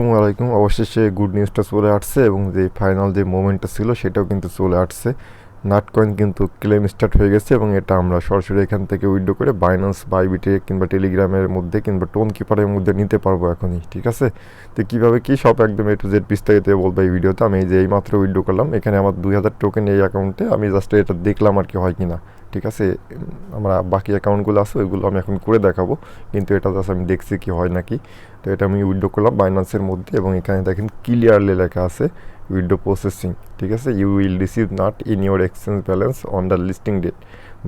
আলাইকুম। অবশেষে গুড নিউজটা চলে আসছে এবং যে ফাইনাল যে মোমেন্টটা ছিল, সেটাও কিন্তু চলে আসছে। নাট কয়েন কিন্তু ক্লেম স্টার্ট হয়ে গেছে এবং এটা আমরা সরাসরি এখান থেকে উইড্রো করে বাইন্যান্স বাইবিটে কিংবা টেলিগ্রামের মধ্যে কিংবা টোন কিপারের মধ্যে নিতে পারব এখনই, ঠিক আছে? তো কীভাবে কী সব একদম এ টু জেড বিস্তারিত বলব এই ভিডিওতে, আমি এই যে এই মাত্র উইড্রো করলাম, এখানে আমার দুই হাজার টোকেন এই অ্যাকাউন্টে আমি জাস্ট এটা দেখলাম আর কি হয় কি না ঠিক আছে? আমরা বাকি অ্যাকাউন্টগুলো আছে, ওইগুলো আমি এখন করে দেখাবো, কিন্তু এটা জাস্ট আমি দেখছি কি হয় নাকি। তো এটা আমি উইড্রো করলাম বাইন্যান্সের মধ্যে এবং এখানে দেখেন ক্লিয়ারলি লেখা আছে উইড্রো প্রসেসিং ঠিক আছে? You will receive NOT in your exchange balance on the listing date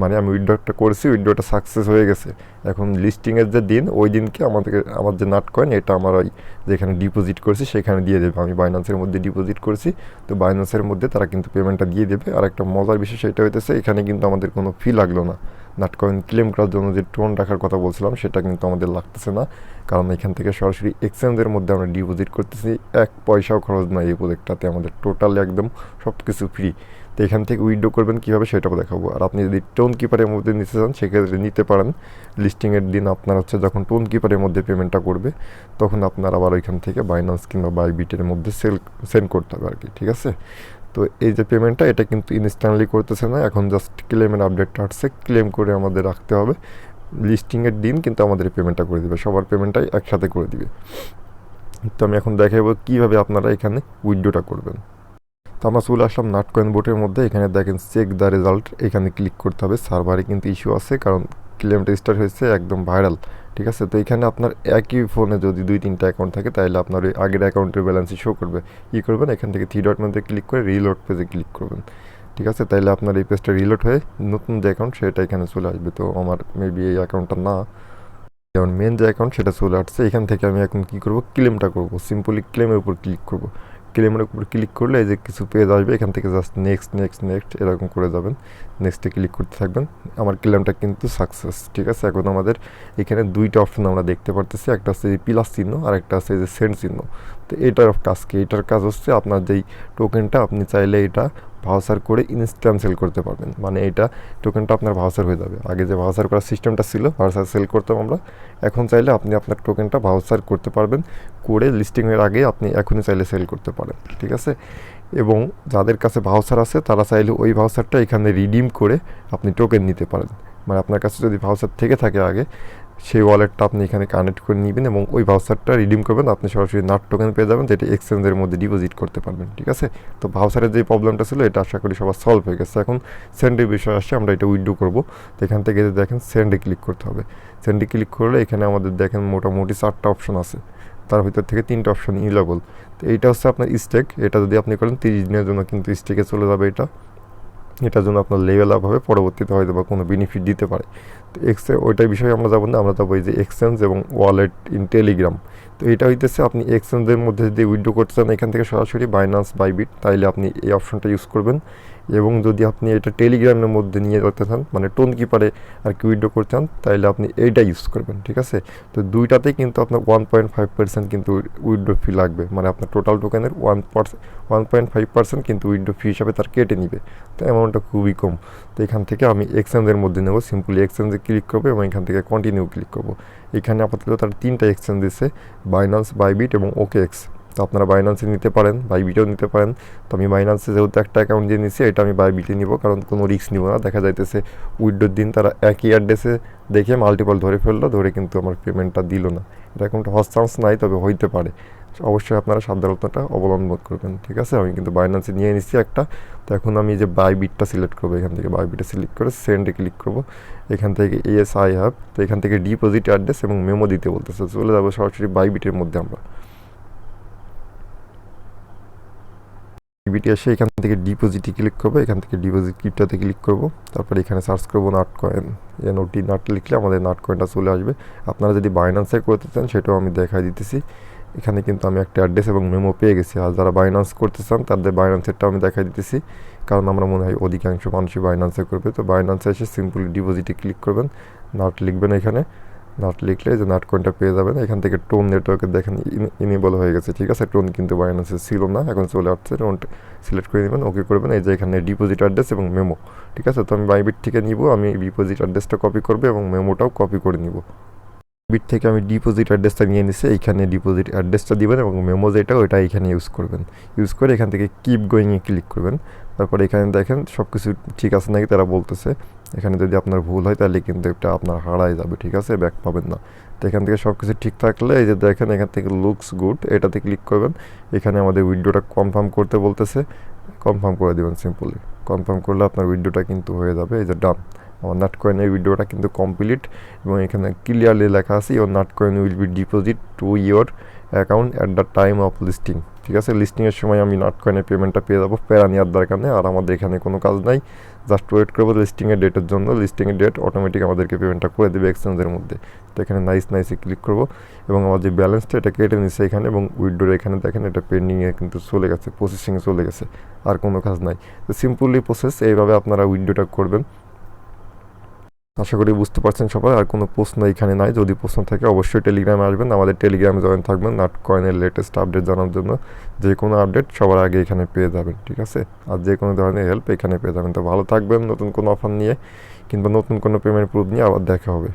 মানে আমি উইড্রোটা করেছি উইড্রোটা সাকসেস হয়ে গেছে। এখন লিস্টিংয়ের যে দিন, ওই দিনকে আমাদেরকে, আমার যে নাট কয়েন এটা আমার ওই যেখানে ডিপোজিট করেছি, সেখানে দিয়ে দেবে। আমি বাইন্যান্সের মধ্যে ডিপোজিট করেছি, তো বাইন্যান্সের মধ্যে তারা কিন্তু পেমেন্টটা দিয়ে দেবে। আর একটা মজার বিষয় সেটা হইতেছে, এখানে কিন্তু আমাদের কোনো ফি লাগল না। নাট কয়েন ক্লেম করার জন্য যে টোন রাখার কথা বলছিলাম, সেটা কিন্তু আমাদের লাগতেছে না। কারণ এখান থেকে সরাসরি এক্সচেঞ্জের মধ্যে আমরা ডিপোজিট করতেছি। এক পয়সাও খরচ নয় এই প্রোজেক্টটাতে আমাদের টোটাল একদম সব কিছু ফ্রি তো এখান থেকে উইড্রো করবেন কীভাবে সেটাও দেখাবো। আর আপনি যদি টোন কিপারের মধ্যে নিতে চান, সেক্ষেত্রে নিতে পারেন। লিস্টিংয়ের দিন আপনার হচ্ছে যখন টোন কিপারের মধ্যে পেমেন্টটা করবে, তখন আপনার আবার ওইখান থেকে বাইন্যান্স কিংবা বাইবিটের মধ্যে সেল সেন্ড করতে হবে আর কি ঠিক আছে? তো এই যে পেমেন্টটা এটা কিন্তু ইনস্ট্যান্টলি করতেছে না। এখন জাস্ট ক্লেমের আপডেটটা আসছে। ক্লেম করে আমাদের রাখতে হবে। লিস্টিংয়ের দিন কিন্তু আমাদের পেমেন্টটা করে দেবে, সবার পেমেন্টটাই একসাথে করে দিবে। তো আমি এখন দেখাবো কীভাবে আপনারা এখানে উইড্রোটা করবেন। তো আমরা চলে আসলাম নাটকয়েন বোটের মধ্যে, এখানে দেখেন চেক দ্য রেজাল্ট এখানে ক্লিক করতে হবে সার্ভারে কিন্তু ইস্যু আছে, কারণ ক্লেমটা স্টার্ট হয়েছে একদম ভাইরাল ঠিক আছে? তো এখানে আপনার একই ফোনে যদি দুই তিনটা অ্যাকাউন্ট থাকে, তাহলে আপনার ওই আগের অ্যাকাউন্টের ব্যালেন্সই শো করবে। কী করবেন? এখান থেকে থ্রি ডট মধ্যে ক্লিক করে রিলোড পেজে ক্লিক করবেন। ঠিক আছে? তাইলে আপনার এই পেজটা রিলোড হয়ে নতুন যে অ্যাকাউন্ট সেটা এখানে চলে আসবে। তো আমার মেবি এই অ্যাকাউন্টটা না যেমন মেন যে অ্যাকাউন্ট সেটা চলে আসছে, এখান থেকে আমি এখন কী করব? ক্লেমটা করব। সিম্পলি ক্লেমের উপর ক্লিক করব। ক্লেমের উপর ক্লিক করলে এই যে কিছু পেজ আসবে, এখান থেকে জাস্ট নেক্সট নেক্সট নেক্সট এরকম করে যাবেন। নেক্সটে ক্লিক করতে থাকবেন। আমার ক্লেমটা কিন্তু সাকসেস ঠিক আছে? এখন আমাদের এখানে দুইটা অপশন আমরা দেখতে পারতেছি। একটা হচ্ছে এই প্লাস চিহ্ন, আর একটা এই যে সেন্ড চিহ্ন। তো এটার কাজ কি? এটার কাজ হচ্ছে আপনার যেই টোকেনটা আপনি চাইলে এটা ভাউচার করে ইনস্ট্যান্ট সেল করতে পারবেন। মানে এটা টোকেনটা আপনার ভাউচার হয়ে যাবে। আগে যে ভাউচার করার সিস্টেমটা ছিল ভাউচার সেল করতাম আমরা, এখন চাইলে আপনি আপনার টোকেনটা ভাউচার করতে পারবেন, করে লিস্টিংয়ের আগে আপনি এখনই চাইলে সেল করতে পারেন, ঠিক আছে? এবং যাদের কাছে ভাউচার আছে, তারা চাইলে ওই ভাউচারটা এখানে রিডিম করে আপনি টোকেন নিতে পারেন। মানে আপনার কাছে যদি ভাউচার থেকে থাকে আগে সেই ওয়ালেটটা আপনি এখানে কানেক্ট করে নেবেন এবং ওই ভাউচারটা রিডিম করবেন। আপনি সরাসরি নাট টোকেন পেয়ে যাবেন, যেটা এক্সচেঞ্জের মধ্যে ডিপোজিট করতে পারবেন, ঠিক আছে? তো ভাউচারের যে প্রবলেমটা ছিল, এটা আশা করি সবার সলভ হয়ে গেছে। এখন সেন্ডের বিষয় আসছে, আমরা এটা উইড্রো করব। তো এখান থেকে দেখেন সেন্ডে ক্লিক করতে হবে। সেন্ডে ক্লিক করলে এখানে আমাদের দেখেন মোটামুটি চারটা অপশন আছে। তার ভিতর থেকে তিনটা অপশন ইলেবল তো এইটা হচ্ছে আপনার স্টেক এটা যদি আপনি করেন, তিরিশ দিনের জন্য কিন্তু স্টেকে চলে যাবে এটা। এটার জন্য আপনার লেভেল আপ হবে, পরবর্তীতে হয়তো বা কোনো বেনিফিট দিতে পারে। এক্সে ওইটার বিষয়ে আমরা যাব না, আমরা যাব এই যে এক্সচেঞ্জ এবং ওয়ালেট ইন টেলিগ্রাম তো এটা হইতেছে আপনি এক্সচেঞ্জের মধ্যে যদি উইড্রো করতে চান, এখান থেকে সরাসরি বাইন্যান্স বাইবিট তাইলে আপনি এই অপশনটা ইউজ করবেন। এবং যদি আপনি এটা টেলিগ্রামের মধ্যে নিয়ে যেতে চান মানে টোন কিপারে আর কি উইড্রো করতে চান তাহলে আপনি এইটা ইউজ করবেন, ঠিক আছে? তো দুইটাতেই কিন্তু আপনার ওয়ান পয়েন্ট ফাইভ পার্সেন্ট কিন্তু উইড্রো ফি লাগবে মানে আপনার টোটাল টোকেনের one one point five percent কিন্তু উইড্রো ফি হিসাবে তার কেটে নিবে। তো অ্যামাউন্টটা খুবই কম। তো এখান থেকে আমি এক্সচেঞ্জের মধ্যে নেব সিম্পলি এক্সচেঞ্জে ক্লিক করব এবং এখান থেকে কন্টিনিউ ক্লিক করব। এখানে আপাতত তার তিনটা এক্সচেঞ্জ দিচ্ছে বাইন্যান্স বাইবিট এবং ওকে এক্স তো আপনারা বাইনান্সে নিতে পারেন বাইবিটেও নিতে পারেন। তো আমি বাইনান্সে যেহেতু একটা অ্যাকাউন্ট দিয়ে নিচ্ছি এটা আমি বাইবিটে নিব, কারণ কোনো রিস্ক নিব না। দেখা যাইতেছে উইড্রোর দিন তারা একই অ্যাড্রেসে দেখে মাল্টিপল ধরে ফেলল, ধরে কিন্তু আমার পেমেন্টটা দিল না। এরকম একটা হওয়ার চান্স নাই, তবে হইতে পারে। অবশ্যই আপনারা সাবধানতাটা অবলম্বন করবেন, ঠিক আছে? আমি কিন্তু বাইন্যান্সে নিয়ে নিচ্ছি একটা। তো এখন আমি যে বাই বিটটা সিলেক্ট করব, এখান থেকে বাই বিটটা সিলেক্ট করে সেন্ডে ক্লিক করব। এখান থেকে এস আই হ্যাভ তো এখান থেকে ডিপোজিট অ্যাড্রেস এবং মেমো দিতে বলতেছে। চলে যাব সরাসরি বাই বিটের মধ্যে আমরা। বিটি এসে এখান থেকে ডিপোজিটে ক্লিক করব। এখান থেকে ডিপোজিট কিটটাতে ক্লিক করব। তারপরে এখানে সার্চ করব নাট কয়েন এনওটি নাট লিখলে আমাদের নাট কয়েনটা চলে আসবে। আপনারা যদি বাইন্যান্সে করতে চান, সেটাও আমি দেখাই দিতেছি। এখানে কিন্তু আমি একটা অ্যাড্রেস এবং মেমো পেয়ে গেছি। আর যারা বাইন্যান্স করতে চান, তাদের বাইন্যান্সেরটাও আমি দেখাই দিতেছি। কারণ আমরা মনে হয় অধিকাংশ মানুষই বাইন্যান্সে করবে। তো বাইন্যান্সে এসে সিম্পলি ডিপোজিটে ক্লিক করবেন। নাট লিখবেন এখানে। নাট লিখলে যে নাট কয়েনটা পেয়ে যাবেন। এখান থেকে টোন নেটওয়ার্কে দেখেন ইনেবল হয়ে গেছে। ঠিক আছে? টোন কিন্তু বাইন্যান্সে ছিল না। এখন চলে আসছে। টোন সিলেক্ট করে নেবেন। ওকে করবেন। এই যে এখানে ডিপোজিট অ্যাড্রেস এবং মেমো ঠিক আছে? তো আমি বাইবিট থেকে নিব। আমি ডিপোজিট অ্যাড্রেসটা কপি করব এবং মেমোটাও কপি করে নিব। বিট থেকে আমি ডিপোজিট অ্যাড্রেসটা নিয়ে নিছি, এইখানে ডিপোজিট অ্যাড্রেসটা দিবেন এবং মেমো যেটা, ওইটা এখানে ইউজ করবেন। ইউজ করে এখান থেকে কিপ গোয়িংয়ে ক্লিক করবেন। তারপর এখানে দেখেন সব কিছু ঠিক আছে নাকি তারা বলতেছে। এখানে যদি আপনার ভুল হয় তাহলে কিন্তু এটা আপনার হারাই যাবে, ঠিক আছে? ব্যাক পাবেন না। তো এখান থেকে সব কিছু ঠিক থাকলে এই যে দেখেন এখান থেকে লুকস গুড এটাতে ক্লিক করবেন। এখানে আমাদের উইডোটা কনফার্ম করতে বলতেছে। কনফার্ম করে দেবেন সিম্পলি কনফার্ম করলে আপনার উইডোটা কিন্তু হয়ে যাবে, এই যে ডান আমার নাট কয়েনের ভিডিওটা কিন্তু কমপ্লিট এবং এখানে ক্লিয়ারলি লেখা আছে your NOT coin will be deposit to your account at the time of listing ঠিক আছে? লিস্টিংয়ের সময় আমি নাট কয়েনের পেমেন্টটা পেয়ে যাব প্যারা নেওয়ার দরকার নেই, আর আমাদের এখানে কোনো কাজ নাই। জাস্ট ওয়েট করব লিস্টিংয়ের ডেটের জন্য। লিস্টিংয়ের ডেট অটোমেটিক আমাদেরকে পেমেন্টটা করে দেবে এক্সচেঞ্জের মধ্যে। তো এখানে নাইস নাইসে ক্লিক করব এবং আমার যে ব্যালেন্সটা এটা কেটে নিচ্ছে এখানে এবং উইডোর এখানে দেখেন, এটা পেন্ডিংয়ে কিন্তু চলে গেছে প্রসেসিংয়ে চলে গেছে, আর কোনো কাজ নাই। তো সিম্পলি প্রসেস এইভাবে আপনারা উইডোটা করবেন। আশা করি বুঝতে পারছেন সবাই, আর কোনো প্রশ্ন এখানে নাই। যদি প্রশ্ন থাকে, অবশ্যই টেলিগ্রামে আসবেন। আমাদের টেলিগ্রামে জয়েন থাকবেন নাট কয়েনের লেটেস্ট আপডেট জানার জন্য। যে কোনো আপডেট সবার আগে এখানে পেয়ে যাবেন, ঠিক আছে? আর যে কোনো ধরনের হেল্প এখানে পেয়ে যাবেন। তো ভালো থাকবেন নতুন কোনো অফার নিয়ে, কিংবা নতুন কোনো পেমেন্ট প্রুফ নিয়ে আবার দেখা হবে।